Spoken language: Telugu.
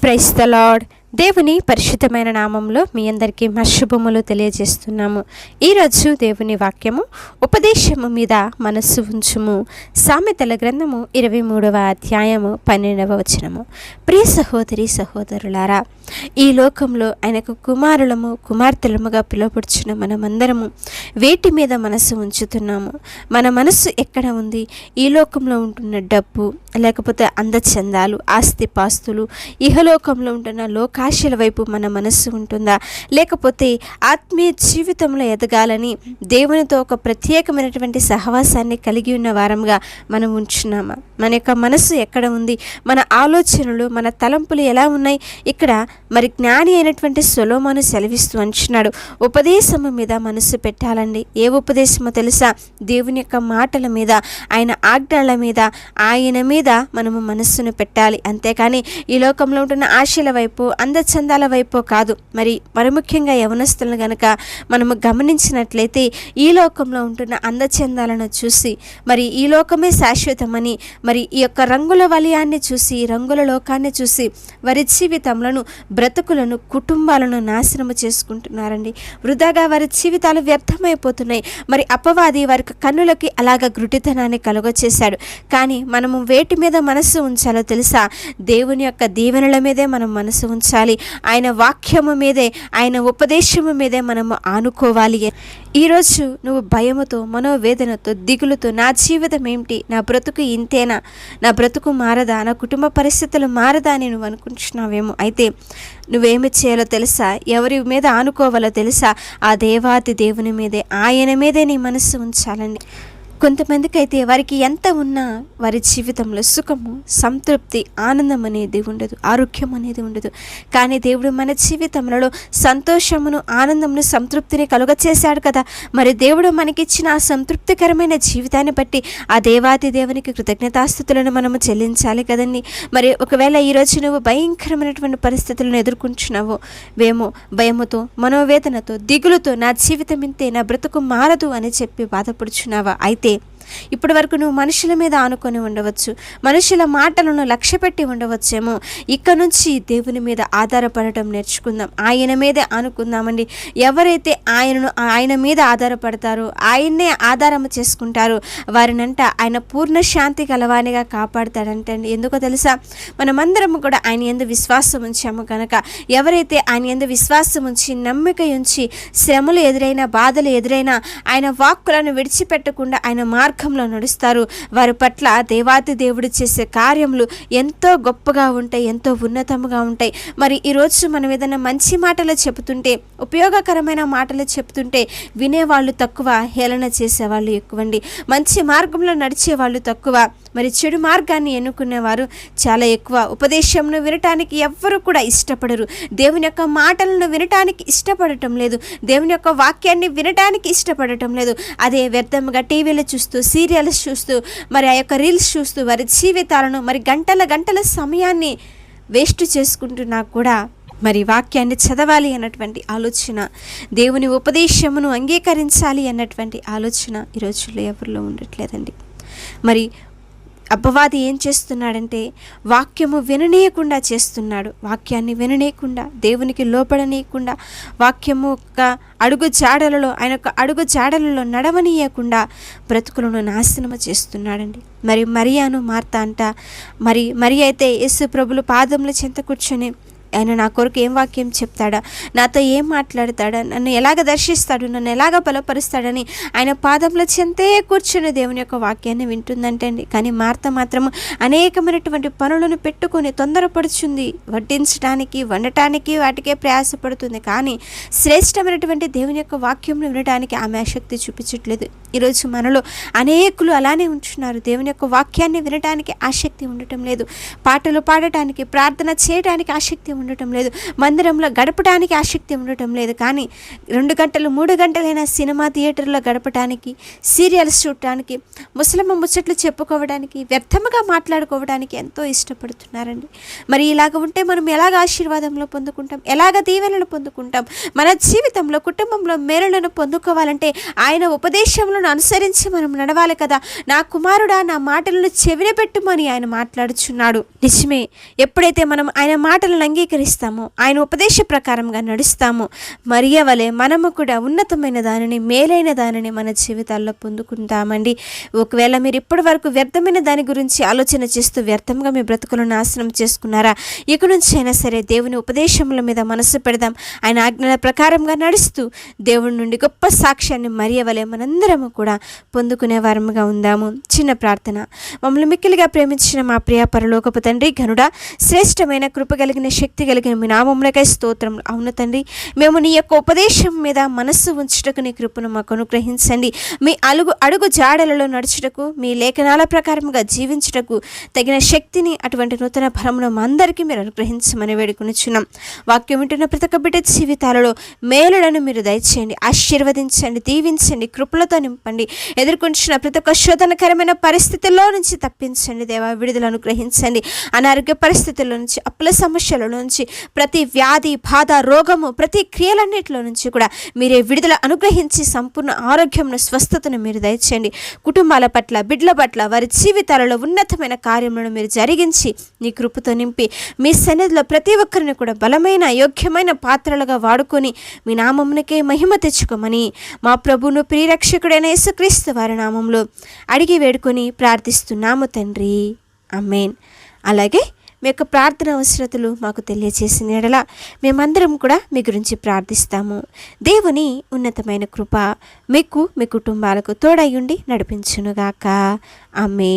Praise the Lord. దేవుని పరిశుద్ధమైన నామంలో మీ అందరికీ మా తెలియజేస్తున్నాము. ఈరోజు దేవుని వాక్యము ఉపదేశము మీద మనస్సు ఉంచుము. సామెతల గ్రంథము ఇరవై మూడవ అధ్యాయము పన్నెండవ వచనము. ప్రియ సహోదరి సహోదరులారా ఈ లోకంలో ఆయనకు కుమారులము కుమార్తెలముగా పిలువపడుచున్న మనమందరము వేటి మీద మనసు ఉంచుతున్నాము. మన మనస్సు ఎక్కడ ఉంది? ఈ లోకంలో ఉంటున్న డబ్బు లేకపోతే అందచందాలు ఆస్తిపాస్తులు ఇహలోకంలో ఉంటున్న ఆశల వైపు మన మనస్సు ఉంటుందా? లేకపోతే ఆత్మీయ జీవితంలో ఎదగాలని దేవునితో ఒక ప్రత్యేకమైనటువంటి సహవాసాన్ని కలిగి ఉన్న వారంగా మనం ఉంచున్నామా? మన యొక్క మనస్సు ఎక్కడ ఉంది? మన ఆలోచనలు మన తలంపులు ఎలా ఉన్నాయి? ఇక్కడ మరి జ్ఞాని అయినటువంటి సొలోమాను సెలవిస్తూ అంటున్నాడు ఉపదేశము మీద మనస్సు పెట్టాలండి. ఏ ఉపదేశమో తెలుసా? దేవుని యొక్క మాటల మీద ఆయన ఆజ్ఞల మీద ఆయన మీద మనము మనస్సును పెట్టాలి. అంతేకాని ఈ లోకంలో ఉంటున్న ఆశల వైపు అందచందాల వైపు కాదు. మరి మరి ముఖ్యంగా యవనస్తులను గనక మనము గమనించినట్లయితే ఈ లోకంలో ఉంటున్న అందచందాలను చూసి మరి ఈ లోకమే శాశ్వతమని మరి ఈ యొక్క రంగుల వలయాన్ని చూసి రంగుల లోకాన్ని చూసి వారి జీవితములను బ్రతుకులను కుటుంబాలను నాశనము చేసుకుంటున్నారండి. వృధాగా వారి జీవితాలు వ్యర్థమైపోతున్నాయి. మరి అపవాది వారి కన్నులకి అలాగ గ్రుటితనాన్ని కలుగచేశాడు. కానీ మనము వేటి మీద మనసు ఉంచాలో తెలుసా? దేవుని యొక్క దీవెనల మీదే మనం మనసు ఉంచాలి. ఆయన వాక్యము మీదే ఆయన ఉపదేశము మీదే మనము ఆనుకోవాలి. ఈరోజు నువ్వు భయముతో మనోవేదనతో దిగులుతో నా జీవితం ఏమిటి? నా బ్రతుకు ఇంతేనా? నా బ్రతుకు మారదా? నా కుటుంబ పరిస్థితులు మారదా అని నువ్వు అనుకుంటున్నావేమో. అయితే నువ్వేమి చేయాలో తెలుసా? ఎవరి మీద ఆనుకోవాలో తెలుసా? ఆ దేవాతి దేవుని మీదే ఆయన మీదే నీ మనసు ఉంచాలండి. కొంతమందికి అయితే వారికి ఎంత ఉన్నా వారి జీవితంలో సుఖము సంతృప్తి ఆనందం అనేది ఉండదు ఆరోగ్యం అనేది ఉండదు. కానీ దేవుడు మన జీవితంలో సంతోషమును ఆనందమును సంతృప్తిని కలుగచేశాడు కదా. మరి దేవుడు మనకిచ్చిన ఆ సంతృప్తికరమైన జీవితాన్ని బట్టి ఆ దేవాది దేవునికి కృతజ్ఞతాస్థుతులను మనము చెల్లించాలి కదండి. మరి ఒకవేళ ఈరోజు నువ్వు భయంకరమైనటువంటి పరిస్థితులను ఎదుర్కొంటున్నావో వేమో భయముతో మనోవేదనతో దిగులుతో నా జీవితం ఇంతే నా బ్రతుకు మారదు అని చెప్పి బాధపడుచున్నావా? అయితే て ఇప్పటి వరకు నువ్వు మనుషుల మీద ఆనుకొని ఉండవచ్చు. మనుషుల మాటలను లక్ష్యపెట్టి ఉండవచ్చేమో. ఇక్కడ నుంచి దేవుని మీద ఆధారపడటం నేర్చుకుందాం. ఆయన మీదే ఆనుకుందామండి. ఎవరైతే ఆయనను ఆయన మీద ఆధారపడతారో ఆయన్నే ఆధారం చేసుకుంటారో. వారినంట ఆయన పూర్ణ శాంతి కలవానిగా కాపాడతాడంటండి. ఎందుకో తెలుసా? మనమందరం కూడా ఆయన ఎందు విశ్వాసం ఉంచాము కనుక ఎవరైతే ఆయన ఎందు విశ్వాసం ఉంచి నమ్మిక ఉంచి శ్రమలు ఎదురైనా బాధలు ఎదురైనా ఆయన వాక్కులను విడిచిపెట్టకుండా ఆయన మార్గంలో నడుస్తారు. వారి పట్ల దేవాతి దేవుడు చేసే కార్యములు ఎంతో గొప్పగా ఉంటాయి ఎంతో ఉన్నతముగా ఉంటాయి. మరి ఈరోజు మనం ఏదైనా మంచి మాటలు చెబుతుంటే ఉపయోగకరమైన మాటలు చెబుతుంటే వినేవాళ్ళు తక్కువ హేళన చేసేవాళ్ళు ఎక్కువండి. మంచి మార్గంలో నడిచేవాళ్ళు తక్కువ మరి చెడు మార్గాన్ని ఎన్నుకునేవారు. చాలా ఎక్కువ ఉపదేశంను వినటానికి ఎవ్వరు కూడా ఇష్టపడరు. దేవుని యొక్క మాటలను వినటానికి ఇష్టపడటం లేదు. దేవుని యొక్క వాక్యాన్ని వినటానికి ఇష్టపడటం లేదు. అదే వ్యర్థంగా టీవీలు చూస్తూ సీరియల్స్ చూస్తూ మరి ఆ యొక్క రీల్స్ చూస్తూ వారి జీవితాలను మరి గంటల గంటల సమయాన్ని వేస్ట్ చేసుకుంటున్నా కూడా మరి వాక్యాన్ని చదవాలి అన్నటువంటి ఆలోచన దేవుని ఉపదేశమును అంగీకరించాలి అన్నటువంటి ఆలోచన ఈ రోజుల్లో ఎవరిలో ఉండట్లేదండి. మరి అబ్బవాది ఏం చేస్తున్నాడంటే వాక్యము విననీయకుండా చేస్తున్నాడు. వాక్యాన్ని విననీయకుండా దేవునికి లోపడనీయకుండా వాక్యము యొక్క అడుగు జాడలలో ఆయన యొక్క అడుగు జాడలలో నడవనీయకుండా బ్రతుకులను నాశనము చేస్తున్నాడండి. మరి మరియాను మార్తా అంట మరి మరి అయితే యేసు ప్రభులు పాదముల చెంత కూర్చొని ఆయన నా కొరకు ఏం వాక్యం చెప్తాడా? నాతో ఏం మాట్లాడతాడా? నన్ను ఎలాగ దర్శిస్తాడు? నన్ను ఎలాగ బలపరుస్తాడని ఆయన పాదంలో చెంతే కూర్చుని దేవుని యొక్క వాక్యాన్ని వింటుందంటండి. కానీ మార్త మాత్రము అనేకమైనటువంటి పనులను పెట్టుకొని తొందరపడుచుంది. వడ్డించడానికి వండటానికి వాటికే ప్రయాసపడుతుంది. కానీ శ్రేష్టమైనటువంటి దేవుని యొక్క వాక్యంను వినడానికి ఆమె ఆసక్తి చూపించట్లేదు. ఈరోజు మనలో అనేకులు అలానే ఉంటున్నారు. దేవుని యొక్క వాక్యాన్ని వినడానికి ఆసక్తి ఉండటం లేదు. పాటలు పాడటానికి ప్రార్థన చేయడానికి ఆసక్తి ఉండటం ఉండటం లేదు. మందిరంలో గడపడానికి ఆసక్తి ఉండటం లేదు. కానీ రెండు గంటలు మూడు గంటలైన సినిమా థియేటర్లో గడపడానికి సీరియల్స్ చూడటానికి ముసలమ్మ ముచ్చట్లు చెప్పుకోవడానికి వ్యర్థముగా మాట్లాడుకోవడానికి ఎంతో ఇష్టపడుతున్నారండి. మరి ఇలాగ ఉంటే మనం ఎలాగ ఆశీర్వాదంలో పొందుకుంటాం? ఎలాగ దీవెనలు పొందుకుంటాం? మన జీవితంలో కుటుంబంలో మేలులను పొందుకోవాలంటే ఆయన ఉపదేశములను అనుసరించి మనం నడవాలి కదా. నా కుమారుడా నా మాటలను చెవిన పెట్టుమని ఆయన మాట్లాడుచున్నాడు. నిజమే ఎప్పుడైతే మనం ఆయన మాటలను స్వీకరిస్తాము ఆయన ఉపదేశ ప్రకారంగా నడుస్తాము. మరియ వలె మనము కూడా ఉన్నతమైన దానిని మేలైన దానిని మన జీవితాల్లో పొందుకుంటామండి. ఒకవేళ మీరు ఇప్పటి వరకు వ్యర్థమైన దాని గురించి ఆలోచన చేస్తూ వ్యర్థంగా మీ బ్రతుకులను నాశనం చేసుకున్నారా? ఇక నుంచి అయినా సరే దేవుని ఉపదేశముల మీద మనసు పెడదాం. ఆయన ఆజ్ఞల ప్రకారంగా నడుస్తూ దేవుడి నుండి గొప్ప సాక్ష్యాన్ని మరియ వలె మనందరము కూడా పొందుకునే వారముగా ఉందాము. చిన్న ప్రార్థన. మమ్మల్ని మిక్కిలిగా ప్రేమించిన మా ప్రియ పరలోకపు తండ్రి ఘనుడా శ్రేష్టమైన కృప కలిగిన శక్తి కలిగిన మీ నామములకై స్తోత్రం అవును తండ్రి మేము నీ యొక్క ఉపదేశం మీద మనస్సు ఉంచుటకు నీ కృపను మాకు అనుగ్రహించండి. మీ అలుగు అడుగు జాడలలో నడుచుటకు మీ లేఖనాల ప్రకారంగా జీవించుటకు తగిన శక్తిని అటువంటి నూతన ఫలమును మా అందరికీ మీరు అనుగ్రహించమని వేడుకొనిచున్నాం. వాక్యం వింటున్న ప్రతి ఒక్క బిడ్డ జీవితాలలో మేలులను మీరు దయచేయండి ఆశీర్వదించండి దీవించండి కృపలతో నింపండి ఎదుర్కొంటున్న ప్రతి ఒక్క శోధనకరమైన పరిస్థితుల్లో నుంచి తప్పించండి దేవా విడుదల అనుగ్రహించండి. అనారోగ్య పరిస్థితుల నుంచి అప్పుల సమస్యల నుంచి ప్రతి వ్యాధి బాధ రోగము ప్రతి క్రియలన్నిటిలో నుంచి కూడా మీరే విడుదల అనుగ్రహించి సంపూర్ణ ఆరోగ్యంను స్వస్థతను మీరు దయచేయండి. కుటుంబాల పట్ల బిడ్డల పట్ల వారి జీవితాలలో ఉన్నతమైన కార్యములను మీరు జరిగించి నీ కృపతో నింపి మీ సన్నిధిలో ప్రతి ఒక్కరిని కూడా బలమైన యోగ్యమైన పాత్రలుగా వాడుకొని మీ నామమునకే మహిమ తెచ్చుకోమని మా ప్రభును ప్రియరక్షకుడైన యేసుక్రీస్తు వారి నామంలో అడిగి వేడుకొని ప్రార్థిస్తున్నాము తండ్రి. అమ్మేన్ అలాగే మీ యొక్క ప్రార్థన అవసరతలు మాకు తెలియజేసిన ఎడల మేమందరం కూడా మీ గురించి ప్రార్థిస్తాము. దేవుని ఉన్నతమైన కృప మీకు మీ కుటుంబాలకు తోడయ్యుండి నడిపించునుగాక. ఆమె